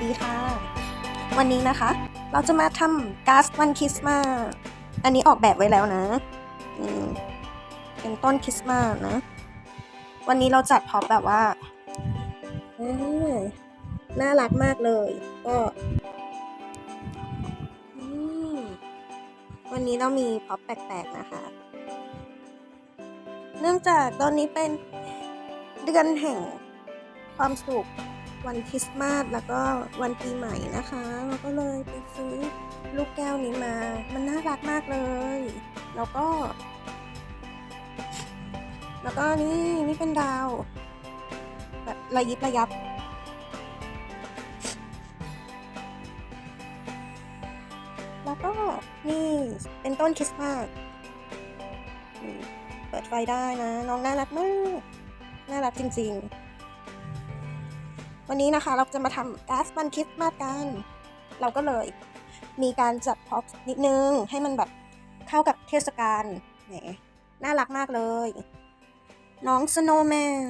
วัสดีค่ะ วันนี้นะคะ เราจะมาทำก๊าซวันคริสต์มาสอันนี้ออกแบบไว้แล้วนะเป็นต้นคริสต์มาสนะ วันนี้เราจัดพร็อพแบบว่าน่ารักมากเลย ก็วันนี้เรามีพร็อพแปลกๆนะคะ เนื่องจากตอนนี้เป็นเดือนแห่งความสุข วันคริสต์มาสแล้วก็วันปีใหม่นะคะ เราก็เลยไปซื้อลูกแก้วนี้มา มันน่ารักมากเลย แล้วก็ แล้วก็นี่นี่เป็นดาวแบบระยิบระยับ แล้วก็นี่เป็นต้นคริสต์มาสเปิดไฟได้นะ น้องน่ารักมาก น่ารักจริง ๆ วันนี้นะคะเราจะมาทำก๊าซมันคริสต์มาสกัน เราก็เลยมีการจัดพ็อปนิดนึง ให้มันแบบเข้ากับเทศกาลแหมน่ารักมากเลย น้องสโนว์แมน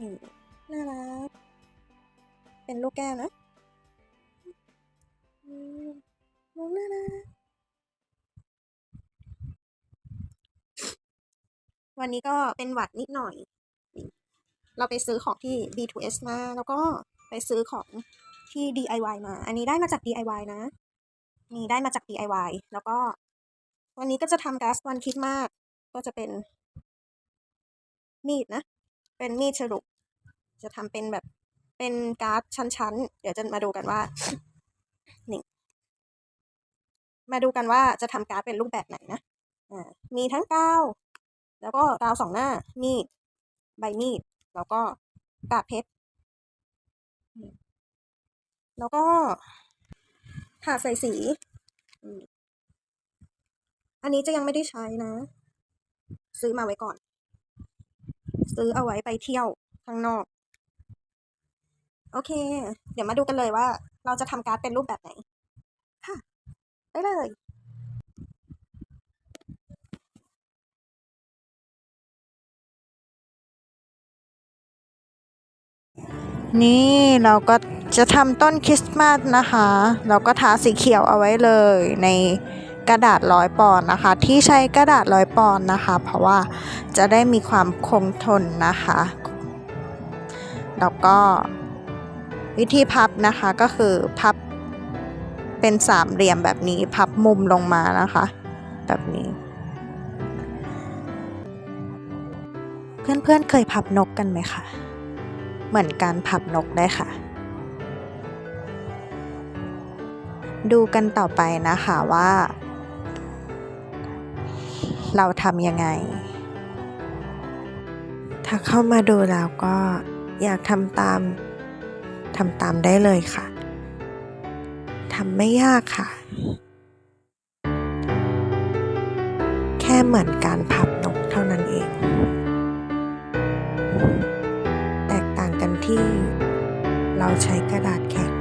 นี่น่ารัก เป็นลูกแก้วนะน้องน่ารักวันนี้ก็เป็นหวัดนิดหน่อย เราไปซื้อของที่ B2S มาแล้วก็ ไปซื้อของที่ DIY มา อันนี้ได้มาจาก DIY นะ นี่ได้มาจาก DIY แล้วก็ วันนี้ก็จะทำก๊าซวันคิดมาสก็จะเป็น มีดนะ เป็นมีดฉลุจะทำเป็นแบบเป็นก๊าซชั้นๆ เดี๋ยวจะมาดูกันว่านี่มาดูกันว่าจะทำก๊าซเป็นรูปแบบไหนนะอ่ามีทั้งกาว แล้วก็กาวสองหน้า มีด ใบมีด แล้วก็กากเพชร แล้วก็ถาดใส่สีอันนี้จะยังไม่ได้ใช้นะ ซื้อมาไว้ก่อน ซื้อเอาไว้ไปเที่ยวข้างนอก โอเค เดี๋ยวมาดูกันเลยว่า เราจะทำการ์ดเป็นรูปแบบไหน ค่ะไปเลย นี่เราก็จะทำต้นคริสต์มาสนะคะ เราก็ทาสีเขียวเอาไว้เลยในกระดาษร้อยปอนนะคะ ที่ใช้กระดาษร้อยปอนนะคะ เพราะว่าจะได้มีความคงทนนะคะ แล้วก็วิธีพับนะคะก็คือพับเป็นสามเหลี่ยมแบบนี้พับมุมลงมานะคะ แบบนี้ เพื่อนๆเคยพับนกกันไหมคะ เหมือนการพับนกได้ค่ะ ดูกันต่อไปนะคะว่า เราทำยังไง ถ้าเข้ามาดูแล้วก็อยากทำตามทำตามได้เลยค่ะทำไม่ยากค่ะ แค่เหมือนการพับนกเท่านั้นเอง เราใช้กระดาษแข็ง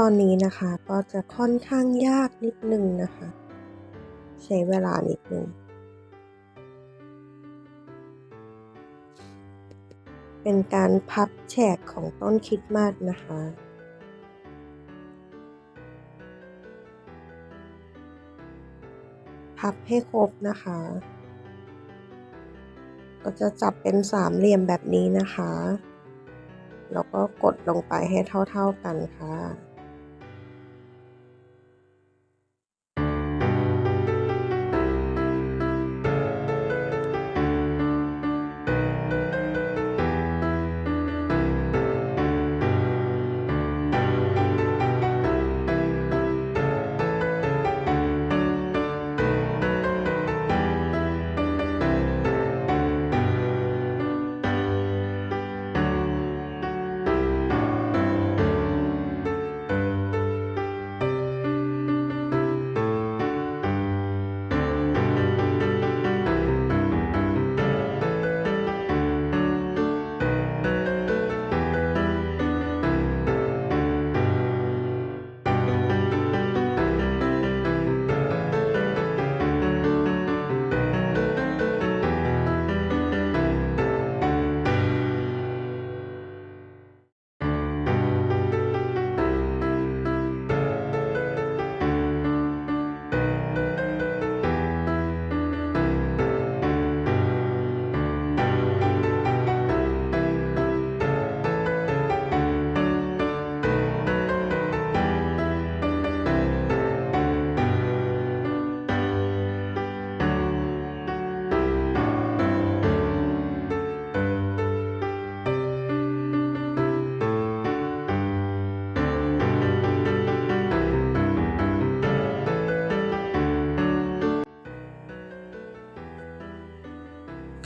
ตอนนี้นะคะ ก็จะค่อนข้างยากนิดนึงนะคะ ใช้เวลานิดนึง เป็นการพับแฉกของต้นคิดมาสนะคะพับให้ครบนะคะ ก็จะจับเป็นสามเหลี่ยมแบบนี้นะคะ แล้วก็กดลงไปให้เท่าๆกันค่ะ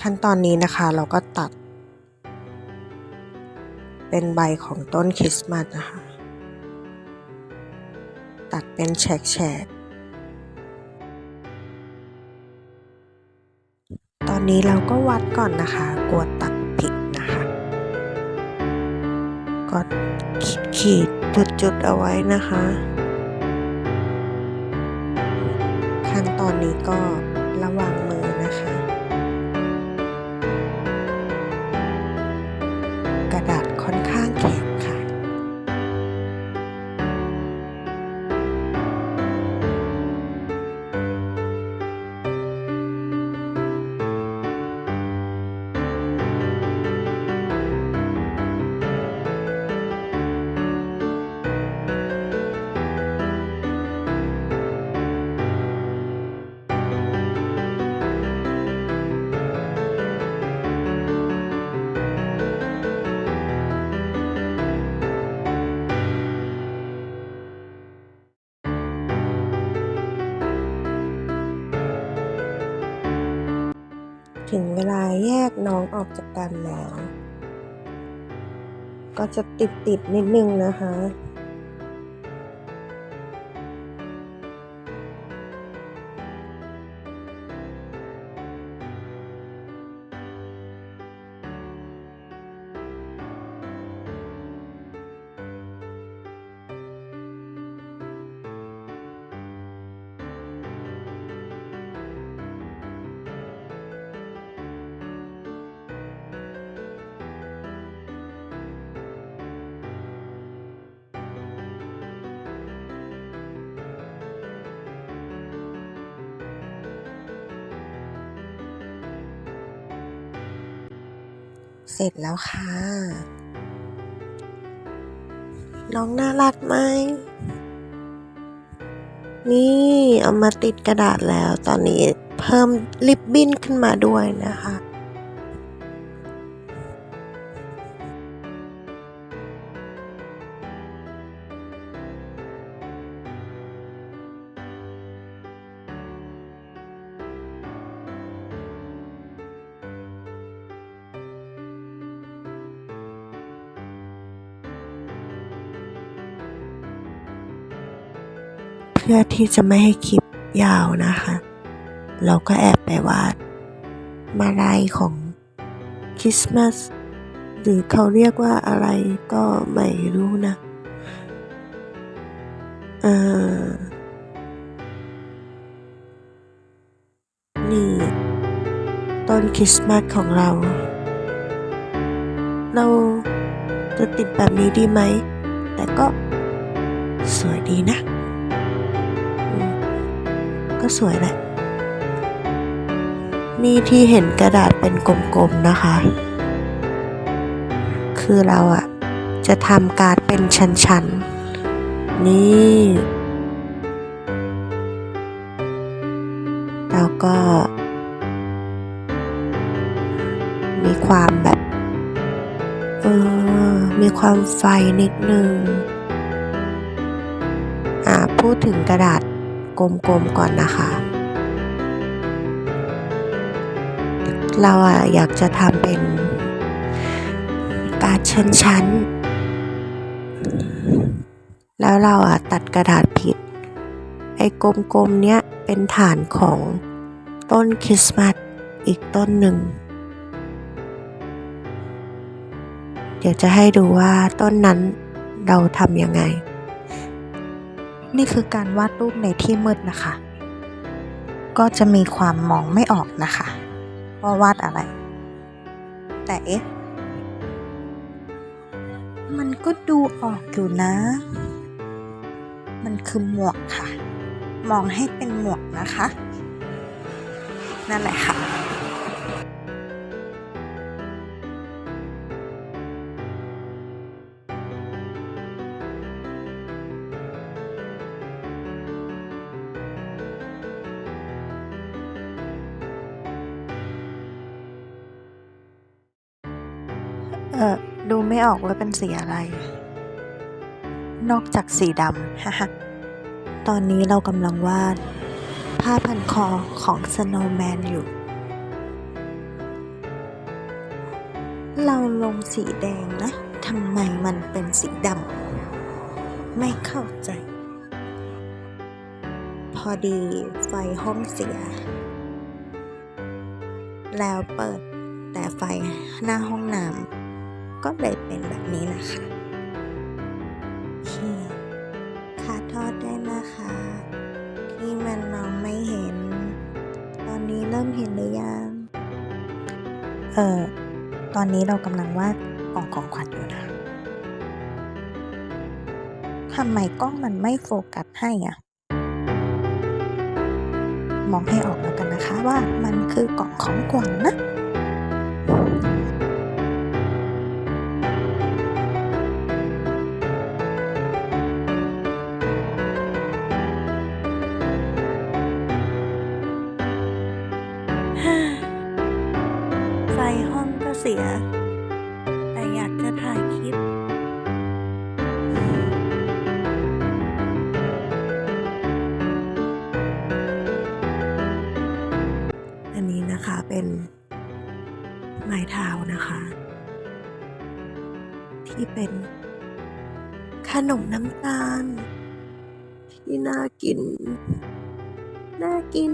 ขั้นตอนนี้นะคะเราก็ตัด เป็นใบของต้นคริสต์มาสนะคะ ตัดเป็นแฉกๆตอนนี้เราก็วัดก่อนนะคะ กลัวตัดผิดนะคะก็ขีดจุดๆเอาไว้นะคะ ขั้นตอนนี้ก็ ลาแยกน้องออกจากกันแล้ว ก็จะติดติดๆนิดนึงนะคะ เสร็จแล้วค่ะ น้องน่ารักไหม นี่เอามาติดกระดาษแล้ว ตอนนี้เพิ่มลิปบิ้นขึ้นมาด้วยนะคะ ที่จะไม่ให้คลิปยาวนะคะ เราก็แอบไปวาดมาลัยของคริสต์มาสหรือเขาเรียกว่าอะไรก็ไม่รู้นะเออนี่ต้นคริสต์มาสของเรา เราจะติดแบบนี้ดีไหม แต่ก็สวยดีนะ ก็สวยแหละ นี่ที่เห็นกระดาษเป็นกลมๆนะคะ คือเราอะจะทำการ์ดเป็นชั้นๆ นี่แล้วก็ มีความแบบ เออ มีความไฟนิดนึง อ่า พูดถึงกระดาษ กลมๆก่อนนะคะ เราอะอยากจะทำเป็นการดชั้นๆ แล้วเราอะตัดกระดาษผิด ไอ้กลมๆเนี้ยเป็นฐานของต้นคริสต์มาสอีกต้นหนึ่ง เดี๋ยวจะให้ดูว่าต้นนั้นเราทำยังไง นี่คือการวาดรูปในที่มืดนะคะ ก็จะมีความมองไม่ออกนะคะว่าวาดอะไร แต่เอ๊ะมันก็ดูออกอยู่นะ มันคือหมวกค่ะ มองให้เป็นหมวกนะคะ นั่นแหละค่ะ เออดูไม่ออกว่าเป็นสีอะไร นอกจากสีดำฮ่าฮะตอนนี้เรากำลังวาดผ้าพันคอของสโนว์แมนอยู่ เราลงสีแดงนะทำไมมันเป็นสีดำ ไม่เข้าใจ พอดีไฟห้องเสีย แล้วเปิดแต่ไฟหน้าห้องน้ำ ก็เลยเป็นแบบนี้นะคะที่ขาทอดได้นะคะ ที่มันมองไม่เห็น ตอนนี้เริ่มเห็นหรือยัง เออตอนนี้เรากำลังวาดกล่องของขวัญอยู่นะทำไมกล้องมันไม่โฟกัสให้อะมองให้ออกแล้วกันนะคะว่ามันคือกล่องของขวัญนะ นมน้ำตาล ที่น่ากิน น่ากิน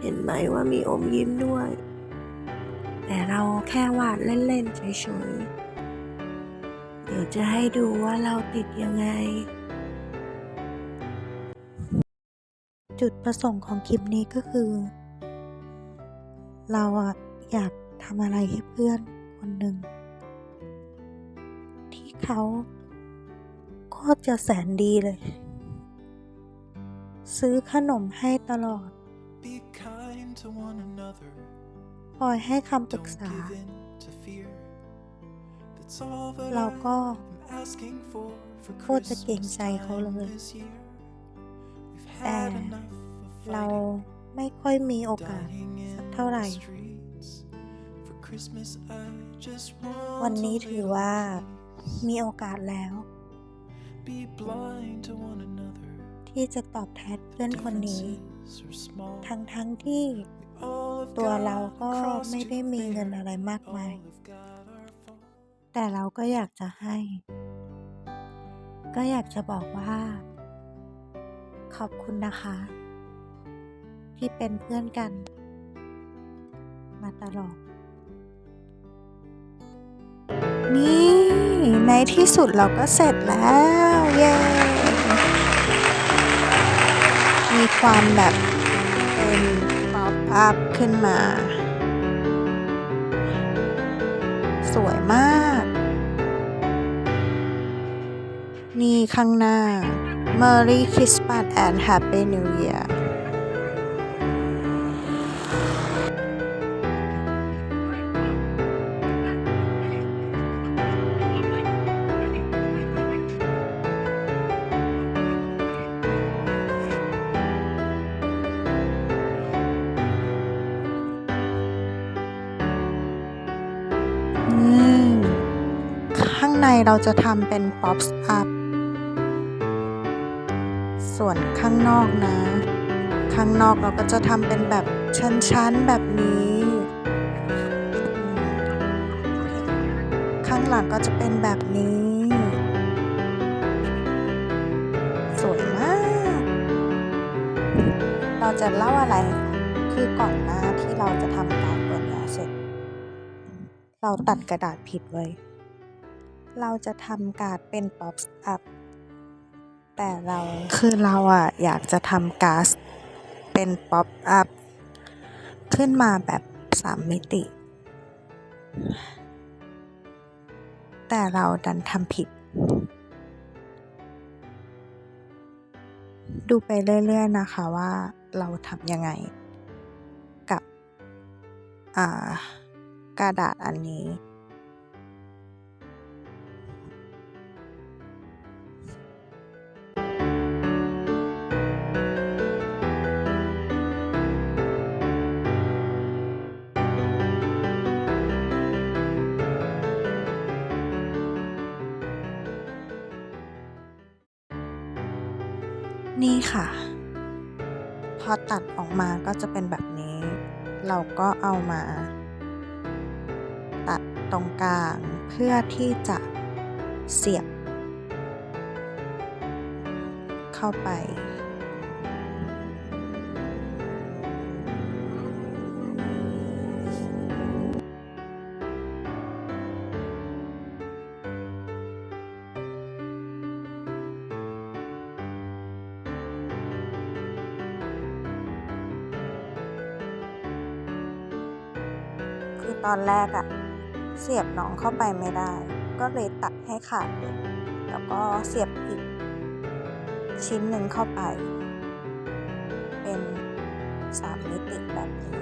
เห็นไหมว่ามีอมยิ้มด้วย แต่เราแค่วาดเล่น ๆ เฉย ๆ เดี๋ยวจะให้ดูว่าเราติดยังไงจุดประสงค์ของคลิปนี้ก็คือ เราอะอยากทำอะไรให้เพื่อน คนหนึ่ง ที่เขาก็จะแสนดีเลย ซื้อขนมให้ตลอด คอยให้คำปรึกษา เราก็โคตรจะเก่งใจเขาเลย แต่เราไม่ค่อยมีโอกาสสักเท่าไหร่ the streets. For Christmas, I just วัน want นี้ a ถือ little ว่า peace. มีโอกาสแล้ว Be blind to one another. ที่จะตอบแทนเพื่อนคนนี้ Differences are small. ทั้งทั้งๆที่ We all have ตัวเรา got ก็ cross ไม่ to ได้มีเงิน bear. อะไรมากมาย All have got our faults. แต่เราก็อยากจะให้ ก็อยากจะบอกว่า ขอบคุณนะคะ ที่เป็นเพื่อนกัน มาตลอด ในที่สุดเราก็เสร็จแล้ว เย้ มีความแบบเป็นป๊อปอัพขึ้นมา สวยมาก นี่ข้างหน้า Merry Christmas and Happy New Year เราจะทำเป็น Pop Up ส่วนข้างนอกนะ ข้างนอกเราก็จะทำเป็นแบบชั้นๆแบบนี้ ข้างหลังก็จะเป็นแบบนี้ สวยมาก เราจะเล่าอะไรคือก่อนหน้าที่เราจะทำการตัวเนี้ยเสร็จ เราตัดกระดาษผิดไว้ เราจะทำการ์ดเป็นป๊อปอัพแต่เราคือเราอะอยากจะทำการ์ดเป็นป๊อปอัพขึ้นมาแบบสามมิติ แต่เราดันทำผิด ดูไปเรื่อยๆนะคะว่าเราทำยังไง กับกระดาษอันนี้ ก็เอามาตัดตรงกลางเพื่อที่จะเสียบ เข้าไป อตอนแรกอะเสียบน้องเข้าไปไม่ได้ ก็เลยตัดให้ขาดเลยแล้วก็เสียบอีก ชิ้นหนึ่งเข้าไป เป็นสามมิติแบบนี้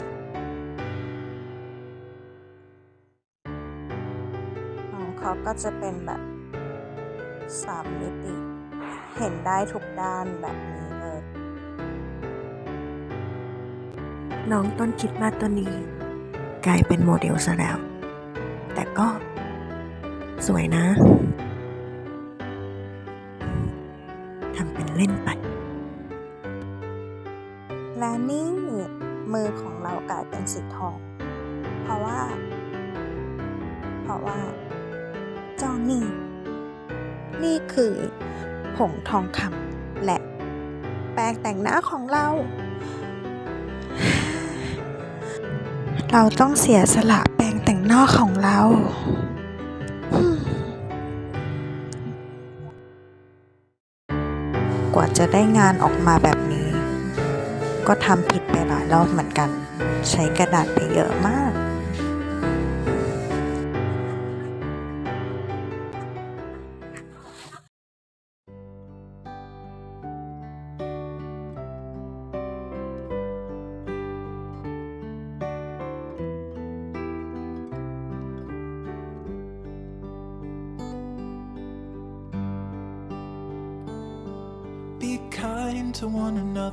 ของเขาก็จะเป็นแบบสามมิติ เห็นได้ทุกด้านแบบนี้เลย น้องต้นคิดมาตัวนี้ กลายเป็นโมเดลซะแล้ว แต่ก็สวยนะทำเป็นเล่นไป และนี่มือของเรากลายเป็นสีทอง เพราะว่า เพราะว่า เจ้านี่ นี่คือผงทองคำและแปรงแต่งหน้าของเรา เราต้องเสียสละแปรงแต่งหน้าของเรากว่าจะได้งานออกมาแบบนี้ ก็ทำผิดไปหลายรอบเหมือนกัน ใช้กระดาษไปเยอะมาก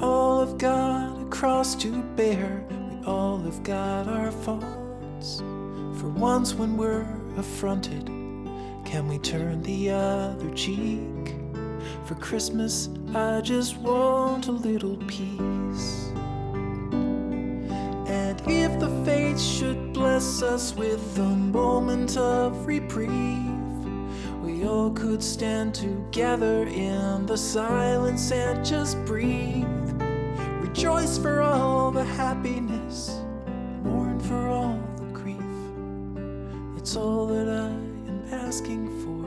All have got a cross to bear. We all have got our faults. For once, when we're affronted, can we turn the other cheek? For Christmas, I just want a little peace. And if the fates should bless us with a moment of reprieve, we all could stand together in the silence and just breathe. Rejoice for all the happiness, mourn for all the grief. It's all that I am asking for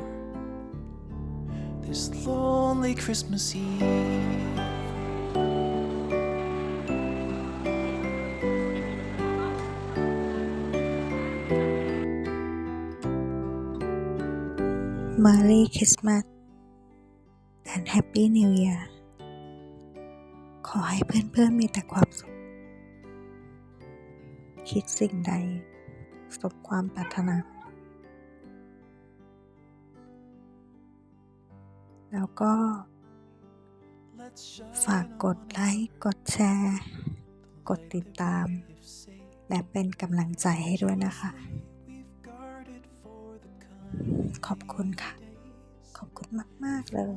this lonely Christmas Eve. Merry Christmas and Happy New Year. ขอให้เพื่อนๆมีแต่ความสุข คิดสิ่งใด สมความปรารถนา แล้วก็ฝากกดไลค์ กดแชร์ กดติดตาม และเป็นกำลังใจให้ด้วยนะคะ ขอบคุณค่ะ ขอบคุณมาก ๆ เลย